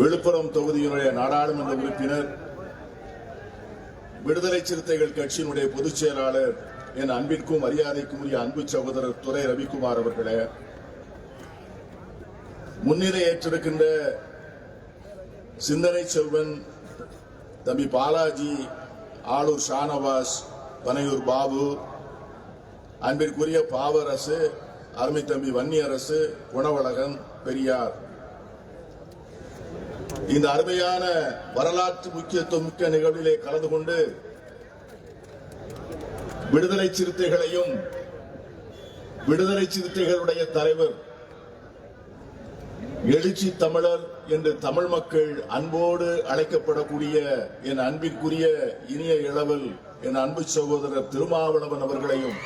விழுப்புரம் தொகுதியினுடைய நாடாளுமன்ற உறுப்பினர் விடுதலை சிறுத்தைகள் கட்சியினுடைய பொதுச் செயலாளர் என் அன்பிற்கும் மரியாதைக்கும் உரிய அன்பு சகோதரர் துறை ரவிக்குமார் அவர்களே முன்னிலை ஏற்றிருக்கின்ற சிந்தனை செல்வன் தம்பி பாலாஜி ஆளூர் ஷானவாஸ் பனையூர் பாபு அன்பிற்குரிய பாவரசு அருமை தம்பி வன்னியரசு குணவழகன் பெரியார். இந்த அருமையான வரலாற்று முக்கியத்துவம் மிக்க நிகழ்விலே கலந்து கொண்டு விடுதலை சிறுத்தைகளையும் விடுதலை சிறுத்தைகளுடைய தலைவர் எழுச்சி தமிழர் என்று தமிழ் மக்கள் அன்போடு அழைக்கப்படக்கூடிய என் அன்பிற்குரிய இனிய இளவல் என் அன்பு சகோதரர் திருமாவளவன் அவர்களையும்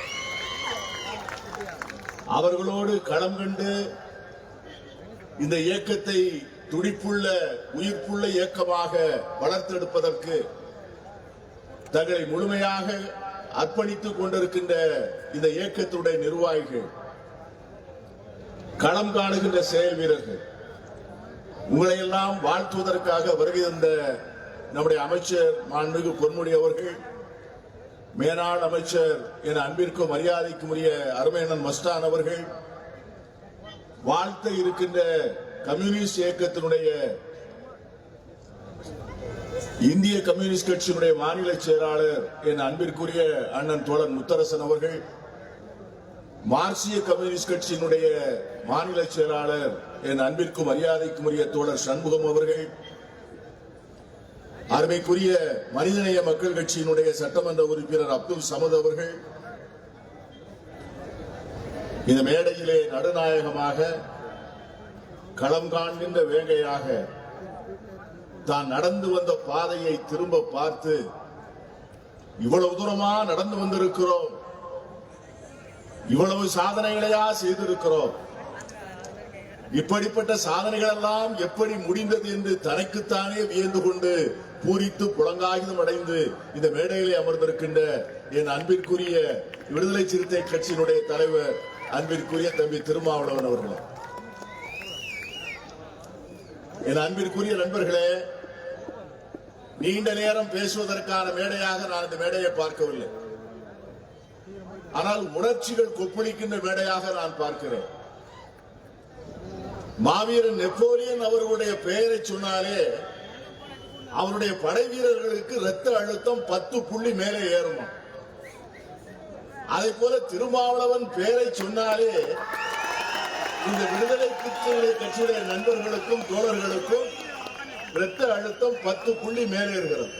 அவர்களோடு களம் கண்டு இந்த இயக்கத்தை துடிப்புள்ள உயிர்ப்புள்ள இயக்கமாக வளர்த்தெடுப்பதற்கு தங்களை முழுமையாக அர்ப்பணித்துக் கொண்டிருக்கின்ற இந்த இயக்கத்துடைய நிர்வாகிகள் களம் காணுகின்ற செயல் வீரர்கள் உங்களை எல்லாம் வாழ்த்துவதற்காக வருகை தந்த நம்முடைய அமைச்சர் மாண்புமிகு பொன்முடி அவர்கள் மேனாள் அமைச்சர் என அன்பிற்கும் மரியாதைக்கும் உரிய அருமையண்ணன் மஸ்டான் அவர்கள் வாழ்த்த இருக்கின்ற கம்யூனிஸ்ட் இயக்கத்தினுடைய இந்திய கம்யூனிஸ்ட் கட்சியினுடைய மாநில செயலாளர் என் அன்பிற்குரிய அண்ணன் தோழன் முத்தரசன் அவர்கள் மார்க்சிய கம்யூனிஸ்ட் கட்சியினுடைய மாநில செயலாளர் என் அன்பிற்கும் மரியாதைக்கும் உரிய தோழர் சண்முகம் அவர்கள் அருமைக்குரிய மனிதநேய மக்கள் கட்சியினுடைய சட்டமன்ற உறுப்பினர் அப்துல் சமத் அவர்கள் இந்த மேடையிலே நடுநாயகமாக களம் காண்கின்ற வேங்கையாக தான் நடந்து வந்த பாதையை திரும்ப பார்த்து இவ்வளவு தூரமா நடந்து வந்திருக்கிறோம். இவ்வளவு சாதனைகளையா செய்திருக்கிறோம். இப்படிப்பட்ட சாதனைகள் எல்லாம் எப்படி முடிந்தது என்று தனக்குத்தானே வியந்து கொண்டு பூரித்து புலங்காயுதம் அடைந்து இந்த மேடையிலே அமர்ந்திருக்கின்ற என் அன்பிற்குரிய விடுதலை சிறுத்தை கட்சியினுடைய தலைவர் அன்பிற்குரிய தம்பி திருமாவளவன் அவர்கள். என் அன்பிற்குரிய நண்பர்களே நீண்ட நேரம் பேசுவதற்கான மேடையாக நான் இந்த மேடையை பார்க்கவில்லை. ஆனால் உணர்ச்சிகள் கொப்பளிக்கின்ற மேடையாக நான் பார்க்கிறேன். மாவீரன் நெப்போலியன் அவர்களுடைய பெயரை சொன்னாலே அவருடைய படை வீரர்களுக்கு ரத்த அழுத்தம் பத்து புள்ளி மேலே ஏறுமா அதை போல திருமாவளவன் பெயரை சொன்னாலே இந்த விடுதலை புலிகளுடைய கட்சியுடைய நண்பர்களுக்கும் தோழர்களுக்கும் இரத்த அழுத்தம் பத்து புள்ளி மேலே இருக்கிறது.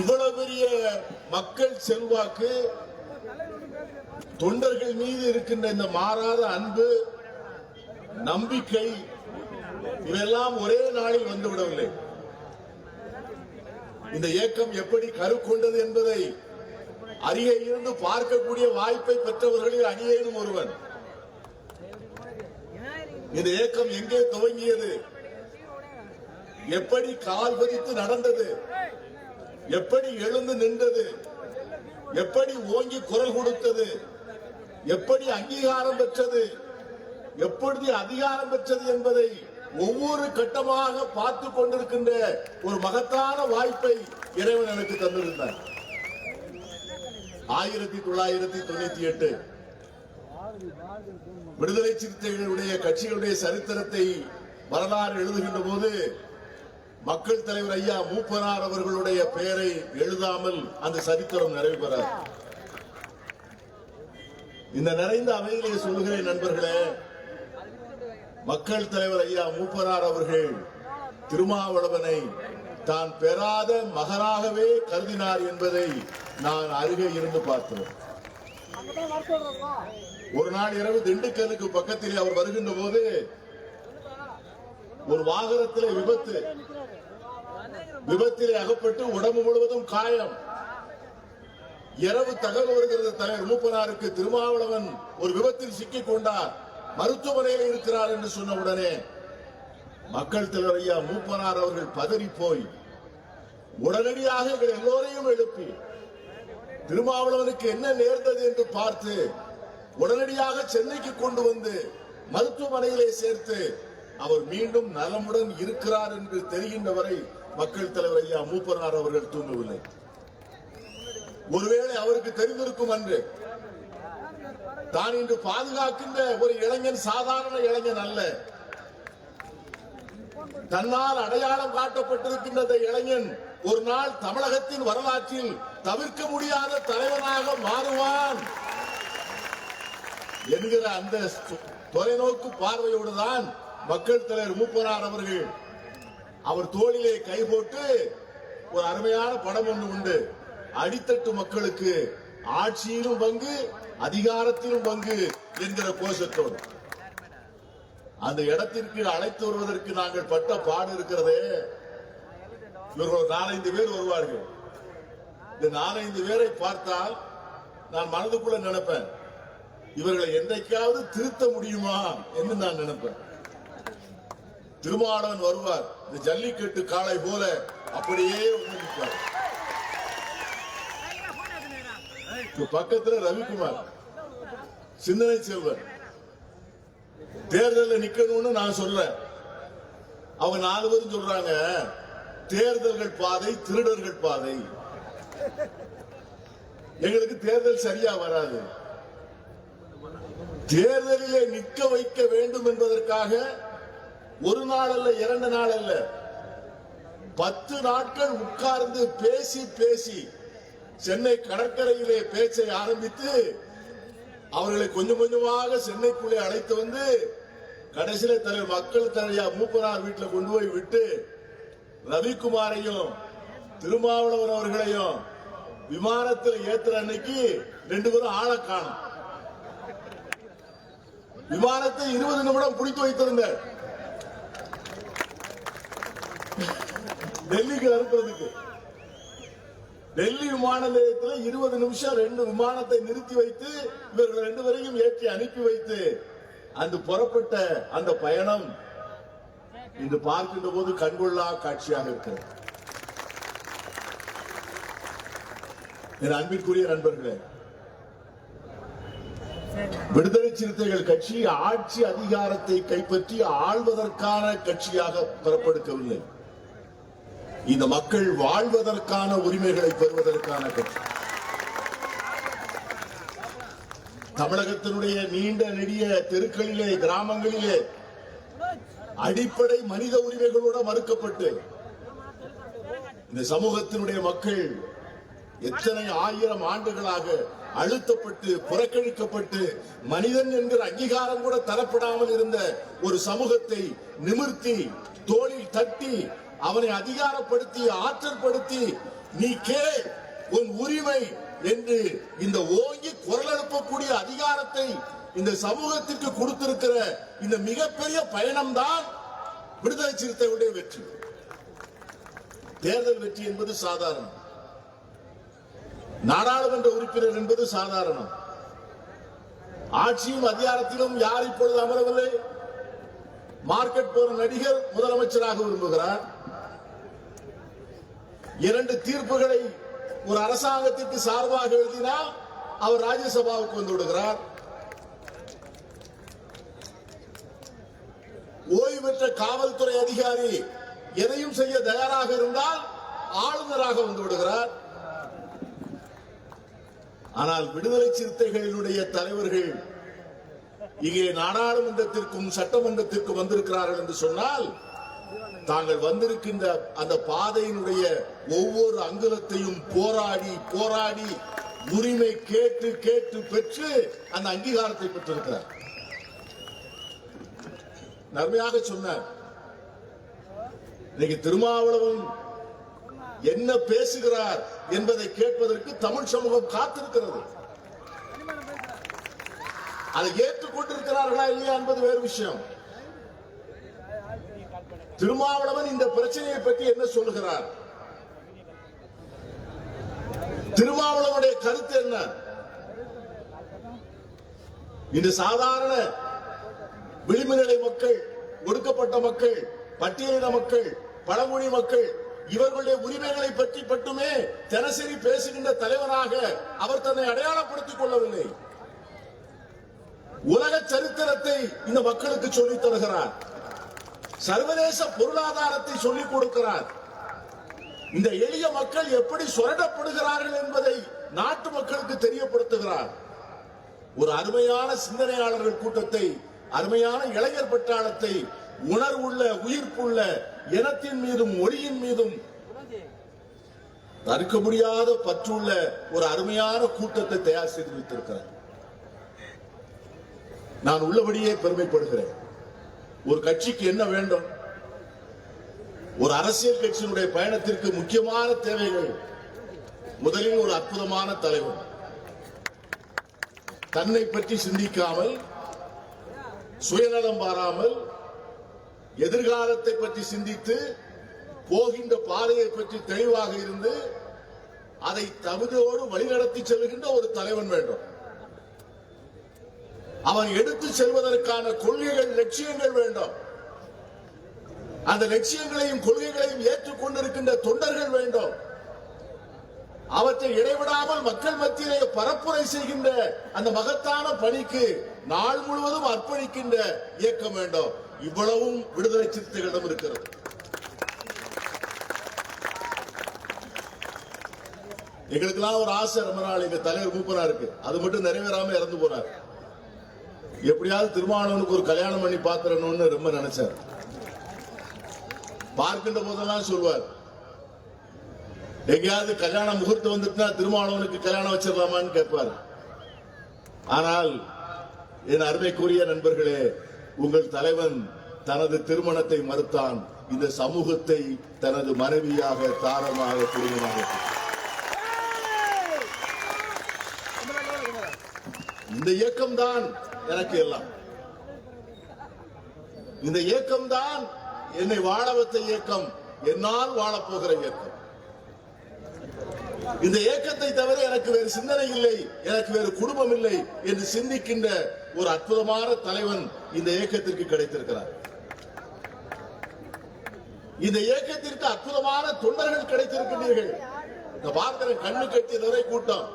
இவ்வளவு பெரிய மக்கள் செல்வாக்கு தொண்டர்கள் மீது இருக்கின்ற இந்த மாறாத அன்பு நம்பிக்கை இதெல்லாம் ஒரே நாளில் வந்துவிடவில்லை. இந்த இயக்கம் எப்படி கருக்கொண்டது என்பதை அருகே இருந்து பார்க்கக்கூடிய வாய்ப்பை பெற்றவர்களில் அணியேனும் ஒருவன். இந்த இயக்கம் எங்கே துவங்கியது? எப்படி கால் பதித்து நடந்தது? எப்படி எழுந்து நின்றது? எப்படி ஓங்கி குரல் கொடுத்தது? எப்படி அங்கீகாரம் பெற்றது? எப்படி அதிகாரம் பெற்றது என்பதை ஒவ்வொரு கட்டமாக பார்த்து கொண்டிருக்கின்ற ஒரு மகத்தான வாய்ப்பை இறைவன் எனக்கு தந்திருந்தார் ஆயிரத்தி தொள்ளாயிரத்தி தொண்ணூத்தி எட்டு. விடுதலை சிறுத்தைகளுடைய கட்சிகளுடைய சரித்திரத்தை வரலாறு எழுதுகின்ற போது மக்கள் தலைவர் ஐயா மூப்பனார் அவர்களுடைய பெயரை எழுதாமல் அந்த சரித்திரம் நிறைவு பெறாது. இந்த நிறைந்த அமைதியை சொல்கிறேன் நண்பர்களே மக்கள் தலைவர் ஐயா மூப்பனார் அவர்கள் திருமாவளவனை தான் பெறாத மகனாகவே கருதினார் என்பதை நான் அருகே இருந்து பார்த்தேன். ஒரு நாள் இரவு திண்டுக்கல்லுக்கு பக்கத்தில் அவர் வருகின்ற போது ஒரு வாகனத்திலே விபத்து. விபத்திலே அகப்பட்டு உடம்பு முழுவதும் காயம். இரவு தகவல் வருகிறது தலைவர் மூப்பனாருக்கு திருமாவளவன் ஒரு விபத்தில் சிக்கிக் கொண்டார். மருத்துவமனையில் இருக்கிறார் என்று சொன்ன உடனே மக்கள் தலைவர் ஐயா மூப்பனார் அவர்கள் பதறி போய் உடனடியாக எங்கள் எல்லோரையும் எழுப்பி திருமாவளவனுக்கு என்ன நேர்ந்தது என்று பார்த்து உடனடியாக சென்னைக்கு கொண்டு வந்து மருத்துவமனையிலே சேர்த்து அவர் மீண்டும் நலமுடன் இருக்கிறார் என்று தெரிகின்ற வரை மக்கள் தலைவர் ஐயா மூப்பனார் அவர்கள் தூங்கவில்லை. ஒருவேளை அவருக்கு தெரிந்திருக்கும் அன்று தான் இன்று பாதுகாக்கின்ற ஒரு இளைஞன் சாதாரண இளைஞன் அல்ல. தன்னால் அடையாளம் காட்டப்பட்டிருக்கின்ற இளைஞன். ஒரு நாள் தமிழகத்தின் வரலாற்றில் தவிர்க்க முடியாத தலைவனாக மாறுவான் என்கிற அந்த தொலைநோக்கு பார்வையோடு தான் மக்கள் தலைவர் மூப்பனார் அவர்கள் அவர் தோளிலே கை போட்டு ஒரு அருமையான படம் ஒன்று உண்டு. அடித்தட்டு மக்களுக்கு ஆட்சியிலும் பங்கு அதிகாரத்திலும் பங்கு என்கிற கோஷத்தோடு. அந்த இடத்திற்கு அழைத்து வருவதற்கு நாங்கள் பட்ட பாடு இருக்கிறதே. இவர்கள் நாலஞ்சு பேர் வருவார்கள். இந்த நாலஞ்சு பேரை பார்த்தால் நான் மனதுக்குள்ள நினைப்பேன் இவர்களை என்றைக்காவது திருத்த முடியுமா என்று நான் நினைப்பேன். திருமாவளவன் வருவார். இந்த ஜல்லிக்கட்டு காளை போல அப்படியே நிற்பார். பக்கத்துல ரவிக்குமார் சிந்தனை செல்வன் தேர்தலில் நிக்கணும்னு நான் சொல்றேன். அவங்க நாலு பேரும் சொல்றாங்க தேர்தல்கள் பாதை திருடர்கள் பாதை. எங்களுக்கு தேர்தல் சரியா வராது. தேர்தலிலே நிற்க வைக்க வேண்டும் என்பதற்காக ஒரு நாள் அல்ல இரண்டு நாள் அல்ல பத்து நாட்கள் உட்கார்ந்து பேசி பேசி சென்னை கடற்கரையிலே பேச்சை ஆரம்பித்து அவர்களை கொஞ்சம் கொஞ்சமாக சென்னைக்குள்ளே அழைத்து வந்து கடைசியில தலைவர் மக்கள் தலைவர் மூப்பனார் வீட்டில் கொண்டு போய் விட்டு ரவிக்குமாரையும் திருமாவளவன் அவர்களையும் விமானத்தில் ஏத்துற அன்னைக்கு ரெண்டு பேரும் ஆளை காணும். விமானத்தை இருபது நிமிடம் பிடித்து வைத்திருந்த டெல்லிக்கு அனுப்புறதுக்கு. டெல்லி விமான நிலையத்தில் இருபது நிமிஷம் ரெண்டு விமானத்தை நிறுத்தி வைத்து இவர்கள் ரெண்டு பேரையும் ஏற்றி அனுப்பி வைத்து அந்த புறப்பட்ட அந்த பயணம் இன்று பார்க்கின்ற போது கண்கொள்ளா காட்சியாக இருக்கிறது. என் அன்பிற்குரிய நண்பர்களே விடுதலை சிறுத்தைகள் கட்சி ஆட்சி அதிகாரத்தை கைப்பற்றி ஆள்வதற்கான கட்சியாக புறப்படுக்கவில்லை. இந்த மக்கள் வாழ்வதற்கான உரிமைகளை பெறுவதற்கான கட்சி. தமிழகத்தினுடைய நீண்ட நெடிய தெருக்களிலே கிராமங்களிலே அடிப்படை மனித உரிமைகளோட மறுக்கப்பட்டு இந்த சமூகத்தினுடைய மக்கள் எத்தனை ஆயிரம் ஆண்டுகளாக அழுத்தப்பட்டு புறக்கணிக்கப்பட்டு மனிதன் என்கிற அங்கீகாரம் கூட தரப்படாமல் இருந்த ஒரு சமூகத்தை நிமிர்த்தி தோளில் தட்டி அவனை அதிகாரப்படுத்தி ஆற்றற்படுத்தி நீ கே உன் உரிமை என்று இந்த ஓங்கி குரல் எழுப்பக்கூடிய அதிகாரத்தை இந்த சமூகத்திற்கு கொடுத்திருக்கிற இந்த மிகப்பெரிய பயணம்தான் விடுதலை சிறுத்தைகளுடைய வெற்றி. தேர்தல் வெற்றி என்பது சாதாரணம். நாடாளுமன்ற உறுப்பினர் என்பது சாதாரணம். ஆட்சியும் அதிகாரத்திலும் யார் இப்பொழுது அமரவில்லை? மார்க்கெட் போற நடிகர் முதலமைச்சராக விரும்புகிறார். இரண்டு தீர்ப்புகளை ஒரு அரசாங்கத்திற்கு சார்பாக எழுதினால் அவர் ராஜ்யசபாவுக்கு வந்து விடுகிறார். ஓய்வு பெற்ற காவல்துறை அதிகாரி எதையும் செய்ய தயாராக இருந்தால் ஆளுநராக வந்து விடுகிறார். ஆனால் விடுதலை சிறுத்தைகளினுடைய தலைவர்கள் இங்கே நாடாளுமன்றத்திற்கும் சட்டமன்றத்திற்கும் வந்திருக்கிறார்கள் என்று சொன்னால் தாங்கள் வந்திருக்கின்ற அந்த பாதையினுடைய ஒவ்வொரு அங்குலத்தையும் போராடி போராடி உரிமை கேட்டு கேட்டு பெற்று அந்த அங்கீகாரத்தை பெற்றிருக்கிறார். நன்மையாக சொன்னார். இன்னைக்கு திருமாவளவன் என்ன பேசுகிறார் என்பதை கேட்பதற்கு தமிழ் சமூகம் காத்திருக்கிறது. அதை ஏற்றுக்கொண்டிருக்கிறார்களா இல்லையா என்பது வேறு விஷயம். திருமாவளவன் இந்த பிரச்சனையை பற்றி என்ன சொல்லுகிறார்? திருமாவளவனுடைய கருத்து என்ன? இந்த சாதாரண விளிம்புநிலை மக்கள் ஒடுக்கப்பட்ட மக்கள் பட்டியலின மக்கள் பழமொழி மக்கள் இவர்களுடைய உரிமைகளை பற்றி மட்டுமே தினசரி பேசுகின்ற தலைவராக அவர் தன்னை அடையாளப்படுத்திக் கொள்ளவில்லை. உலக சரித்திரத்தை இந்த மக்களுக்கு சொல்லித் தருகிறார். சர்வதேச பொருளாதாரத்தை சொல்லிக் கொடுக்கிறார். இந்த எளிய மக்கள் எப்படி சுரண்டப்படுகிறார்கள் என்பதை நாட்டு மக்களுக்கு தெரியப்படுத்துகிறார். ஒரு அருமையான சிந்தனையாளர்கள் கூட்டத்தை அருமையான இளைஞர் பட்டாளத்தை உணர்வுள்ள உயிர்ப்புள்ள இனத்தின் மீதும் மொழியின் மீதும் தடுக்க முடியாத பற்றுள்ள ஒரு அருமையான கூட்டத்தை தயார் செய்து வைத்திருக்கிறார். நான் உள்ளபடியே பெருமைப்படுகிறேன். ஒரு கட்சிக்கு என்ன வேண்டும்? ஒரு அரசியல் கட்சியினுடைய பயணத்திற்கு முக்கியமான தேவைகள் முதலில் ஒரு அற்புதமான தலைவர். தன்னை பற்றி சிந்திக்காமல் சுயநலம் பாராமல் எதிர்காலத்தை பற்றி சிந்தித்து போகின்ற பாதையை பற்றி தெளிவாக இருந்து அதை தகுதியோடு வழிநடத்தி செல்கின்ற ஒரு தலைவன் வேண்டும். அவன் எடுத்து செல்வதற்கான கொள்கைகள் லட்சியங்கள் வேண்டும். அந்த லட்சியங்களையும் கொள்கைகளையும் ஏற்றுக்கொண்டிருக்கின்ற தொண்டர்கள் வேண்டும். அவற்றை இடைவிடாமல் மக்கள் மத்தியிலே பரப்புரை செய்கின்ற அந்த மகத்தான பணிக்கு நாள் முழுவதும் அர்ப்பணிக்கின்ற இயக்கம் வேண்டும். இவ்வளவும் விடுதலை சிறுத்தைகளிடம் இருக்கிறது. எங்களுக்கெல்லாம் ஒரு ஆசை ரொம்ப நாள் எங்க தலைவர் மூப்பனா இருக்கு. அது மட்டும் நிறைவேறாம இறந்து போனார். எப்படியாவது திருமாவளவனுக்கு ஒரு கல்யாணம் பண்ணி பாத்துறணும்னு ரொம்ப நினைச்சார். பார்க்கின்ற போதெல்லாம் சொல்வார் எங்கேயாவது கல்யாண முகூர்த்தம் வந்துட்டுனா திருமாவளவனுக்கு கல்யாணம் வச்சிடலாமான்னு கேட்பார். ஆனால் என் அருமைக்குரிய நண்பர்களே உங்கள் தலைவன் தனது திருமணத்தை மறுத்தான். இந்த சமூகத்தை தனது மனைவியாக தாரமாக குடும்பமாக இந்த இயக்கம் தான் எனக்கு எல்லாம் இந்த இயக்கம் தான் என்னை வாழ வைத்த இயக்கம். என்னால் வாழப் போகிற இயக்கம். இந்த இயக்கத்தை தவிர எனக்கு வேறு சிந்தனை இல்லை எனக்கு வேறு குடும்பம் இல்லை என்று சிந்திக்கின்ற ஒரு அற்புதமான தலைவன் இந்த இயக்கத்திற்கு கிடைத்திருக்கிறார். இந்த இயக்கத்திற்கு அற்புதமான தொண்டர்கள் கிடைத்திருக்கின்றீர்கள். இந்த பார்க்கிற கண்ணு கட்டிய கூட்டம்.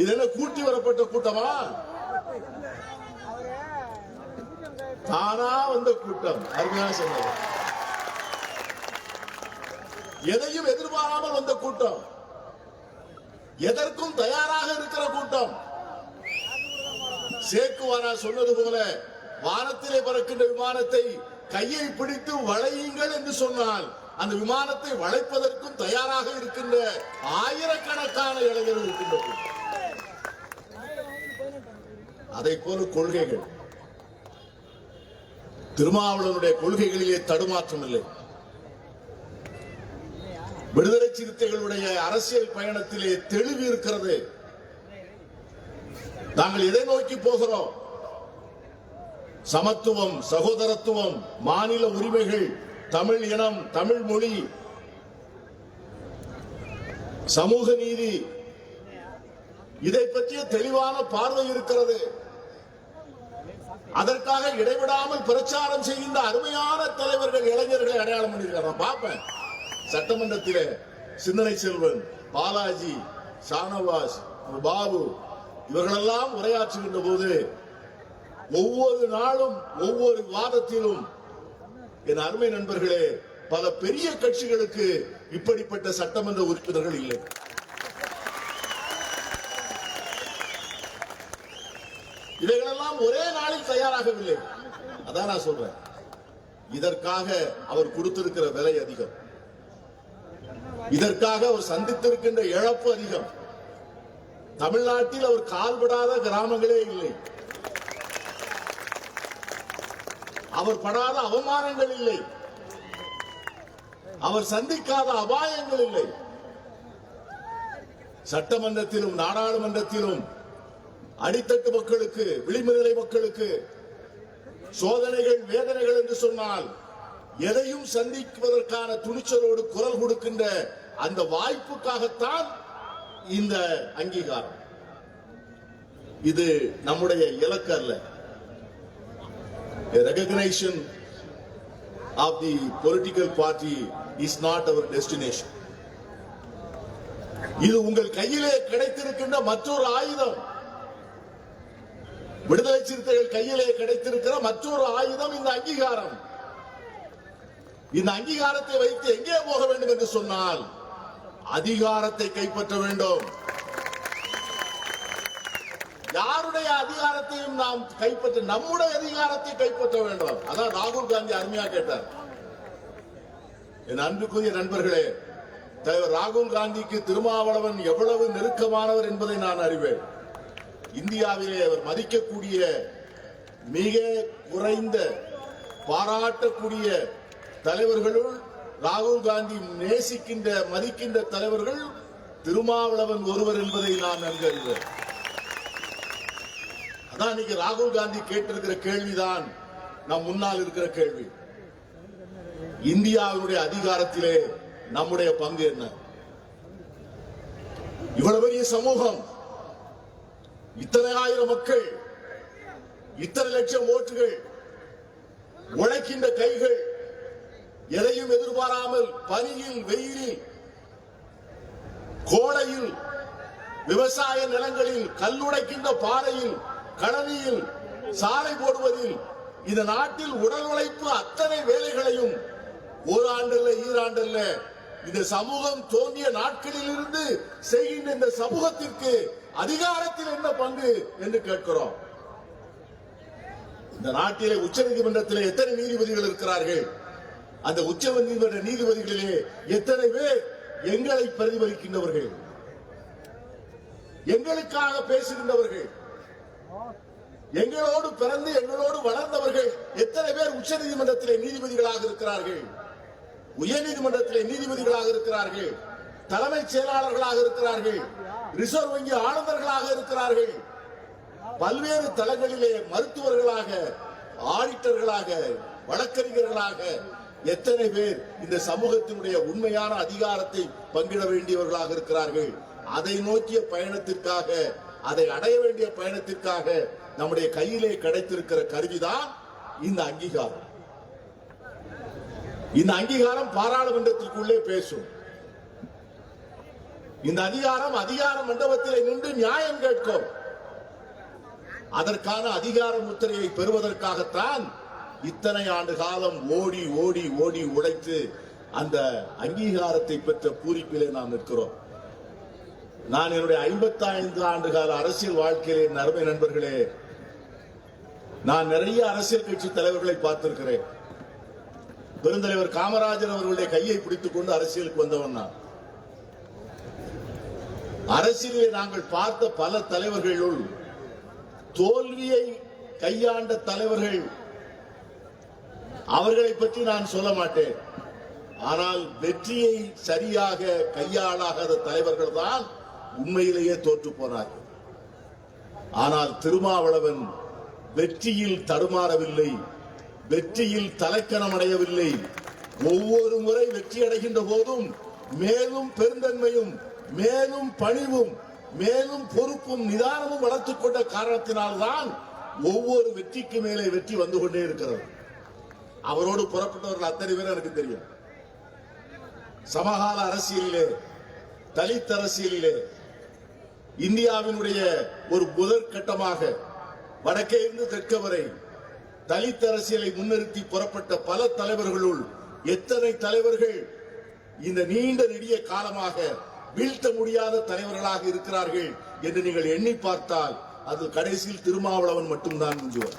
இது என்ன கூட்டி வரப்பட்ட கூட்டமா? தானா வந்த கூட்டம். அருமையான சொன்னது. எதையும் எதிர்பாராமல் வந்த கூட்டம். எதற்கும் தயாராக இருக்கிற கூட்டம். சேக்குவாரா சொன்னது போல வானத்திலே பறக்கின்ற விமானத்தை கையை பிடித்து வளையுங்கள் என்று சொன்னால் அந்த விமானத்தை வளைப்பதற்கும் தயாராக இருக்கின்ற ஆயிரக்கணக்கான இளைஞர்கள் இருக்கின்ற அதை போல கொள்கைகள். திருமாவளவனுடைய கொள்கைகளிலே தடுமாற்றம் இல்லை. விடுதலை சிறுத்தைகளுடைய அரசியல் பயணத்திலே தெளிவு இருக்கிறது. நாங்கள் எதை நோக்கி போகிறோம்? சமத்துவம் சகோதரத்துவம் மாநில உரிமைகள் தமிழ் இனம் தமிழ் மொழி சமூக நீதி. இதை பற்றிய தெளிவான பார்வை இருக்கிறது. அதற்காக இடைவிடாமல் பிரச்சாரம் செய்கின்ற அருமையான தலைவர்கள் இளைஞர்களை அடையாளம் பண்ணியிருக்காங்க நான் பார்ப்பேன். சட்டமன்றத்தில் சிந்தனை செல்வன் பாலாஜி ஷானவாஸ் பாபு இவர்களெல்லாம் உரையாற்றுகின்ற போது ஒவ்வொரு நாளும் ஒவ்வொரு வாதத்திலும் என் அருமை நண்பர்களே பல பெரிய கட்சிகளுக்கு இப்படிப்பட்ட சட்டமன்ற உறுப்பினர்கள் இல்லை. இவைகளெல்லாம் ஒரே நாளில் தயாராகவில்லை. அதான் நான் சொல்றேன். இதற்காக அவர் கொடுத்திருக்கிற விலை அதிகம். இதற்காக அவர் சந்தித்திருக்கின்ற இழப்பு அதிகம். தமிழ்நாட்டில் அவர் கால்படாத கிராமங்களே இல்லை. அவர் படாத அவமானங்கள் இல்லை. அவர் சந்திக்காத அபாயங்கள் இல்லை. சட்டமன்றத்திலும் நாடாளுமன்றத்திலும் அடித்தட்டு மக்களுக்கு விளிம்புநிலை மக்களுக்கு சோதனைகள் வேதனைகள் என்று சொன்னால் எதையும் சந்திப்பதற்கான துணிச்சலோடு குரல் கொடுக்கின்ற அந்த வாய்ப்புக்காகத்தான் இந்த அங்கீகாரம். இது நம்முடைய இலக்கு அல்ல. A of the political party is not our destination இது உங்கள் கையிலே கிடைத்திருக்கின்ற மற்றொரு ஆயுதம். விடுதலை சிறுத்தைகள் கையிலே கிடைத்திருக்கிற மற்றொரு ஆயுதம் இந்த அங்கீகாரம். இந்த அங்கீகாரத்தை வைத்து எங்கே போக வேண்டும் என்று சொன்னால் அதிகாரத்தை கைப்பற்ற வேண்டும். யாருடைய அதிகாரத்தையும் நாம் கைப்பற்ற நம்முடைய அதிகாரத்தை கைப்பற்ற வேண்டும். அதான் ராகுல் காந்தி அருமையா கேட்டார். என் அன்புக்குரிய நண்பர்களே தலைவர் ராகுல் காந்திக்கு திருமாவளவன் எவ்வளவு நெருக்கமானவர் என்பதை நான் அறிவேன். இந்தியாவிலே அவர் மதிக்கக்கூடிய மிக குறைந்த பாராட்டக்கூடிய தலைவர்களுள் ராகுல் காந்தி நேசிக்கின்ற மதிக்கின்ற தலைவர்கள் திருமாவளவன் ஒருவர் என்பதை நான் நன்கு அறிவேன் அதான் இன்னைக்கு ராகுல் காந்தி கேட்டிருக்கிற கேள்விதான் நம் முன்னால் இருக்கிற கேள்வி. இந்தியாவினுடைய அதிகாரத்திலே நம்முடைய பங்கு என்ன? இவ்வளவு பெரிய சமூகம் இத்தனை ஆயிரம் மக்கள் இத்தனை லட்சம் ஓட்டுகள் உழைக்கின்ற கைகள் எதையும் எதிர்பாராமல் பனியில் வெயிலில் கோடையில் விவசாய நிலங்களில் கல்லுடைக்கின்ற பாறையில் கழனியில் சாலை போடுவதில் இந்த நாட்டில் உடல் உழைப்பு அத்தனை வேலைகளையும் ஓராண்டல்ல ஈராண்டல்ல இந்த சமூகம் தோன்றிய நாட்களில் இருந்து செய்கின்ற இந்த சமூகத்திற்கு அதிகாரத்தில் என்ன பங்கு என்று கேட்கிறோம். இந்த நாட்டிலே உச்ச நீதிமன்றத்திலே எத்தனை நீதிபதிகள் இருக்கிறார்கள்? அந்த உச்ச நீதிமன்ற நீதிபதிகளிலே எத்தனை பேர் எங்களை பிரதிபலிக்கின்றவர்கள்? எங்களுக்காக பேசுகின்றவர்கள்? எங்களோடு பிறந்து எங்களோடு வளர்ந்தவர்கள் எத்தனை பேர் உச்ச நீதிமன்றத்திலே நீதிபதிகளாக இருக்கிறார்கள்? உயர் நீதிமன்றத்திலே நீதிபதிகளாக இருக்கிறார்கள்? தலைமைச் செயலாளர்களாக இருக்கிறார்கள்? ரிசர்வ் வங்கி ஆளுநர்களாக இருக்கிறார்கள். பல்வேறு தளங்களிலே மருத்துவர்களாக ஆடிட்டர்களாக வழக்கறிஞர்களாக எத்தனை பேர் இந்த சமூகத்தினுடைய உண்மையான அதிகாரத்தை பங்கிட வேண்டியவர்களாக இருக்கிறார்கள். அதை நோக்கிய பயணத்திற்காக அதை அடைய வேண்டிய பயணத்திற்காக நம்முடைய கையிலே கிடைத்திருக்கிற கருவிதான் இந்த அங்கீகாரம். இந்த அங்கீகாரம் பாராளுமன்றத்திற்குள்ளே பேசும். இந்த அதிகாரம் அதிகார மண்டபத்திலே நின்று நியாயம் கேட்கும். அதற்கான அதிகார முத்திரையை பெறுவதற்காகத்தான் இத்தனை ஆண்டு காலம் ஓடி ஓடி ஓடி உழைத்து அந்த அங்கீகாரத்தை பெற்ற பூரிப்பிலே நாம் நிற்கிறோம். நான் என்னுடைய 55 ஆண்டு கால அரசியல் வாழ்க்கையிலே என் அருமை நண்பர்களே நான் நிறைய அரசியல் கட்சி தலைவர்களை பார்த்திருக்கிறேன். பெருந்தலைவர் காமராஜர் அவர்களுடைய கையை பிடித்துக் கொண்டு அரசியலுக்கு வந்தவன் நான். அரசியலிலே நாங்கள் பார்த்த பல தலைவர்களுள் தோல்வியை கையாண்ட தலைவர்கள் அவர்களை பற்றி நான் சொல்ல மாட்டேன். ஆனால் வெற்றியை சரியாக கையாளாகாத தலைவர்கள் தான் உண்மையிலேயே தோற்று போனார்கள். ஆனால் திருமாவளவன் வெற்றியில் தடுமாறவில்லை வெற்றியில் தலைக்கணம் அடையவில்லை ஒவ்வொரு முறை வெற்றி அடைகின்ற போதும் மேலும் பெருந்தன்மையும் மேலும் பணிவும் மேலும் பொறுப்பும் நிதானமும் வளர்த்துக் கொண்ட காரணத்தினால்தான் ஒவ்வொரு வெற்றிக்கு மேலே வெற்றி வந்து கொண்டே இருக்கிறது. அவரோடு புறப்பட்டவர்கள் அத்தனை பேர் எனக்கு தெரியும். சமகால அரசியலிலே தலித் அரசியலிலே இந்தியாவினுடைய ஒரு முதற்கட்டமாக வடக்கே இருந்து தெற்க வரை தலித் அரசியலை முன்னிறுத்தி புறப்பட்ட பல தலைவர்களுள் எத்தனை தலைவர்கள் இந்த நீண்ட நெடிய காலமாக வீழ்த்த முடியாத தலைவர்களாக இருக்கிறார்கள் என்று நீங்கள் எண்ணி பார்த்தால் அது கடைசியில் திருமாவளவன் மட்டும்தான் மிஞ்சுவார்.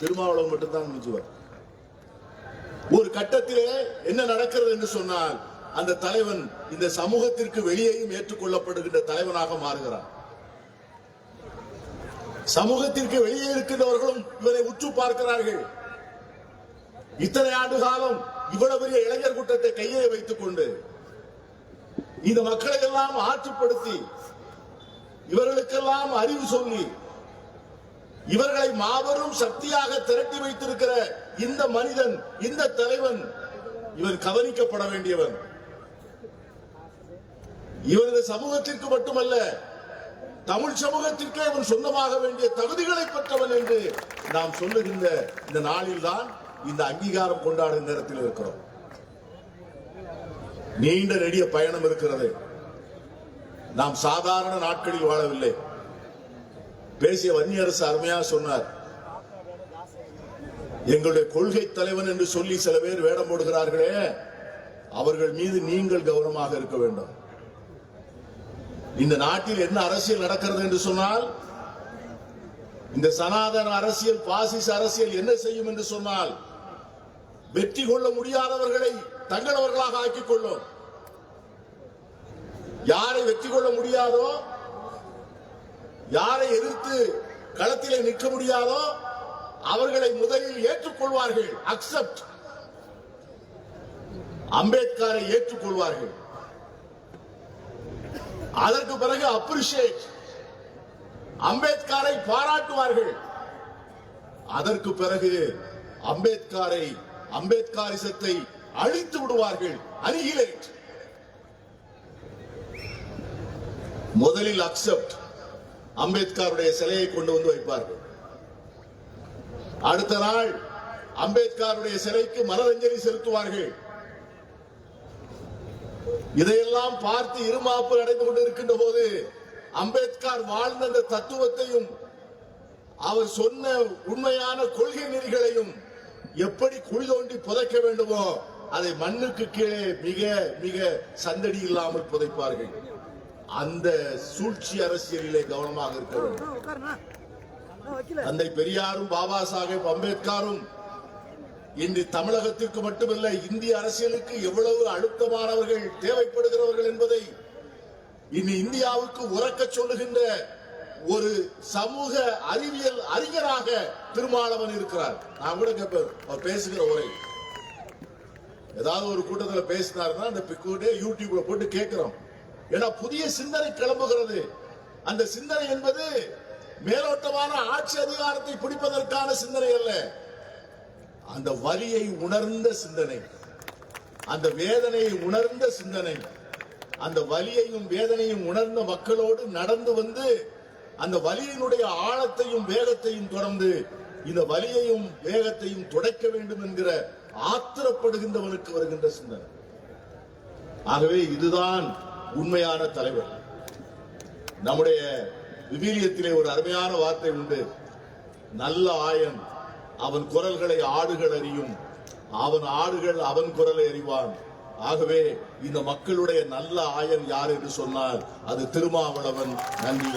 திருமாவளவன் மட்டும்தான் மிஞ்சுவார். ஒரு கட்டத்திலே என்ன நடக்கிறது என்று சொன்னால் அந்த தலைவன் இந்த சமூகத்திற்கு வெளியேயும் ஏற்றுக்கொள்ளப்படுகின்ற தலைவனாக மாறுகிறான். சமூகத்திற்கு வெளியே இருக்கின்றவர்களும் இவரை உற்று பார்க்கிறார்கள். இத்தனை ஆண்டு காலம் இவ்வளவு பெரிய இளைஞர் கூட்டத்தை கையை வைத்துக் கொண்டு இந்த மக்களை எல்லாம் ஆற்றுப்படுத்தி இவர்களுக்கெல்லாம் அறிவு சொல்லி இவர்களை மாபெரும் சக்தியாக திரட்டி வைத்திருக்கிற இந்த மனிதன் இந்த தலைவன் இவன் கவனிக்கப்பட வேண்டியவன். இவரது சமூகத்திற்கு மட்டுமல்ல தமிழ் சமூகத்திற்கே அவன் சொந்தமாக வேண்டிய தகுதிகளை பெற்றவன் என்று நாம் சொல்லுகின்ற இந்த நாளில்தான் இந்த அங்கீகாரம் கொண்டாடும் நேரத்தில் இருக்கிறோம். நீண்ட நெடிய பயணம் இருக்கிறது. நாம் சாதாரண நாட்களில் வாழவில்லை. பேசிய வன்னியரசு அருமையா சொன்னார். எங்களுடைய கொள்கை தலைவன் என்று சொல்லி சில பேர் வேடம் போடுகிறார்களே அவர்கள் மீது நீங்கள் கவனமாக இருக்க வேண்டும். இந்த நாட்டில் என்ன அரசியல் நடக்கிறது என்று சொன்னால் இந்த சனாதன அரசியல் பாசிச அரசியல் என்ன செய்யும் என்று சொன்னால் வெற்றி கொள்ள முடியாதவர்களை தங்களவர்களாக ஆக்கிக் கொள்ளும் யாரை வெற்றி கொள்ள முடியாதோ யாரை எதிர்த்து களத்திலே நிற்க முடியாதோ அவர்களை முதலில் ஏற்றுக்கொள்வார்கள். அக்செப்ட் அம்பேத்கரை ஏற்றுக்கொள்வார்கள். அதற்கு பிறகு அப்ரிஷியேட் அம்பேத்கரை பாராட்டுவார்கள். அதற்கு பிறகு அம்பேத்கரை அம்பேத்கரிசத்தை அழித்து விடுவார்கள் அனிகிலேட் முதலில் அக்செப்ட் அம்பேத்கருடைய சிலையை கொண்டு வந்து வைப்பார்கள். அடுத்த நாள் அம்பேத்கருடைய சிலைக்கு மலரஞ்சலி செலுத்துவார்கள். இதையெல்லாம் பார்த்து இருமாப்பு அடைந்து கொண்டிருக்கின்ற போது அம்பேத்கர் வாழ்ந்த தத்துவத்தையும் அவர் சொன்ன உண்மையான கொள்கை நெறிகளையும் எப்படி குழி தோண்டி புதைக்க வேண்டுமோ அதை மண்ணுக்கு கீழே மிக மிக சந்தடி இல்லாமல் புதைப்பார்கள். அந்த சூழ்ச்சி அரசியலிலே கவனமாக இருக்க வேண்டும். தந்தை பெரியாரும் பாபா சாஹேப் அம்பேத்கரும் இன்று தமிழகத்திற்கு மட்டுமல்ல இந்திய அரசியலுக்கு எவ்வளவு அழுத்தமானவர்கள் தேவைப்படுகிறவர்கள் என்பதை இனி இந்தியாவுக்கு உறக்கச் சொல்லுகின்ற ஒரு சமூக அறிவியல் அறிஞராக திருமாவளவன் இருக்கிறார். நான் கூட கேட்பேன் பேசுகிற உரை ஏதாவது ஒரு கூட்டத்தில் பேசினாருன்னா அந்த பிக்கூடே யூடியூப்ல போட்டு கேட்கிறோம். ஏன்னா புதிய சிந்தனை கிளம்புகிறது. அந்த சிந்தனை என்பது மேலோட்டமான ஆட்சி அதிகாரத்தை பிடிப்பதற்கான சிந்தனை அல்ல. அந்த வலியை உணர்ந்த சிந்தனை. அந்த வேதனையை உணர்ந்த சிந்தனை. அந்த வலியையும் வேதனையும் உணர்ந்த மக்களோடு நடந்து வந்து அந்த வலியினுடைய ஆழத்தையும் வேகத்தையும் தொடர்ந்து இந்த வலியையும் வேகத்தையும் துடைக்க வேண்டும் என்கிற ஆத்திரப்படுகின்றவனுக்கு வருகின்ற சிந்தனை. ஆகவே இதுதான் உண்மையான தலைவர். நம்முடைய விவிலியத்திலே ஒரு அருமையான வார்த்தை உண்டு. நல்ல ஆயன் அவன் குரல்களை ஆடுகள் அறியும். அவன் ஆடுகள் அவன் குரலை அறிவான். ஆகவே இந்த மக்களுடைய நல்ல ஆயன் யார் என்று சொன்னால் அது திருமாவளவன் நன்றி